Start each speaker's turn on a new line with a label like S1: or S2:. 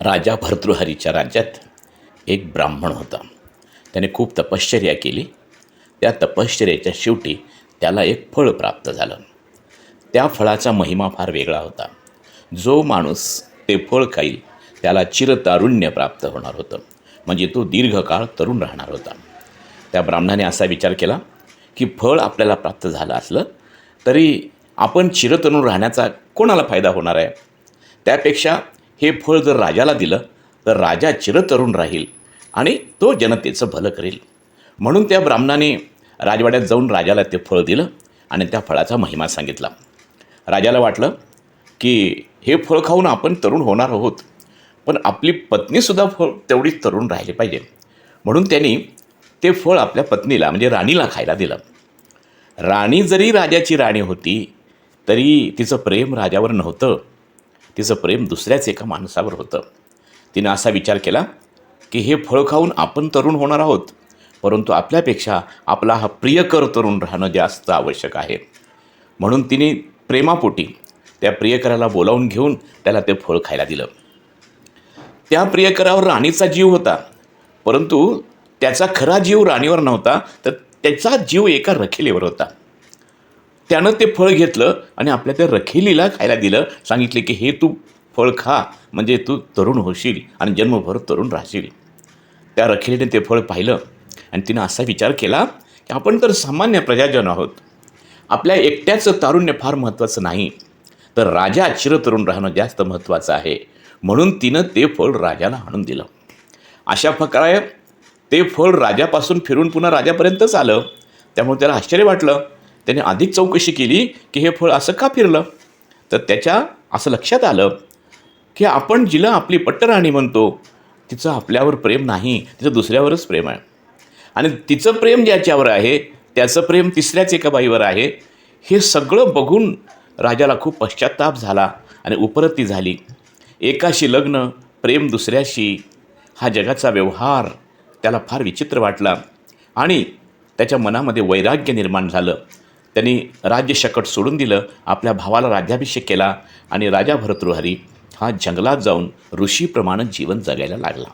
S1: राजा भर्तृहरीच्या राज्यात एक ब्राह्मण होता. त्याने खूप तपश्चर्या केली. त्या तपश्चर्याच्या शेवटी त्याला एक फळ प्राप्त झालं. त्या फळाचा महिमा फार वेगळा होता. जो माणूस ते फळ खाईल त्याला चिरतारुण्य प्राप्त होणार होतं. म्हणजे तो दीर्घकाळ तरुण राहणार होता. त्या ब्राह्मणाने असा विचार केला की फळ आपल्याला प्राप्त झालं असलं तरी आपण चिरतरुण राहण्याचा कोणाला फायदा होणार आहे? त्यापेक्षा हे फळ जर राजाला दिलं तर राजा चिरतरुण राहील आणि तो जनतेचं भलं करेल. म्हणून त्या ब्राह्मणाने राजवाड्यात जाऊन राजाला ते फळ दिलं आणि त्या फळाचा महिमा सांगितला. राजाला वाटलं की हे फळ खाऊन आपण तरुण होणार आहोत पण आपली पत्नीसुद्धा फळ तेवढीच तरुण राहिली पाहिजे. म्हणून त्यांनी ते फळ आपल्या पत्नीला म्हणजे राणीला खायला दिलं. राणी जरी राजाची राणी होती तरी तिचं प्रेम राजावर नव्हतं. तिचं प्रेम दुसऱ्याच एका माणसावर होतं. तिनं असा विचार केला की हे फळ खाऊन आपण तरुण होणार आहोत परंतु आपल्यापेक्षा आपला हा प्रियकर तरुण राहणं जास्त आवश्यक आहे. म्हणून तिने प्रेमापोटी त्या प्रियकराला बोलावून घेऊन त्याला ते फळ खायला दिलं. त्या प्रियकरावर राणीचा जीव होता परंतु त्याचा खरा जीव राणीवर नव्हता तर त्याचा जीव एका रखेलीवर होता. त्यानं ते फळ घेतलं आणि आपल्या त्या रखेलीला खायला दिलं. सांगितले की हे तू फळ खा म्हणजे तू तरुण होशील आणि जन्मभर तरुण राहशील. त्या रखेलीने ते फळ पाहिलं आणि तिनं असा विचार केला की आपण तर सामान्य प्रजाजन आहोत. आपल्या एकट्याचं तारुण्य फार महत्त्वाचं नाही. तर राजा चिरतरुण राहणं जास्त महत्त्वाचं आहे. म्हणून तिनं ते फळ राजाला आणून दिलं. अशा प्रकारे ते फळ राजापासून फिरून पुन्हा राजापर्यंतच आलं. त्यामुळे त्याला आश्चर्य वाटलं. त्याने अधिक चौकशी केली की हे फळ असं का फिरलं? तर त्याच्या असं लक्षात आलं की आपण जिला आपली पट्टराणी म्हणतो तिचं आपल्यावर प्रेम नाही तिचं दुसऱ्यावरच प्रेम आहे. आणि तिचं प्रेम ज्याच्यावर आहे त्याचं प्रेम तिसऱ्याच एका बाईवर आहे हे सगळं बघून राजाला खूप पश्चाताप झाला आणि उपरती झाली. एकाशी लग्न प्रेम दुसऱ्याशी हा जगाचा व्यवहार त्याला फार विचित्र वाटला आणि त्याच्या मनामध्ये वैराग्य निर्माण झालं. त्यांनी राज्यशकट सोडून दिलं आपल्या भावाला राज्याभिषेक केला आणि राजा भरतृहरी हा जंगलात जाऊन ऋषीप्रमाणे जीवन जगायला लागला.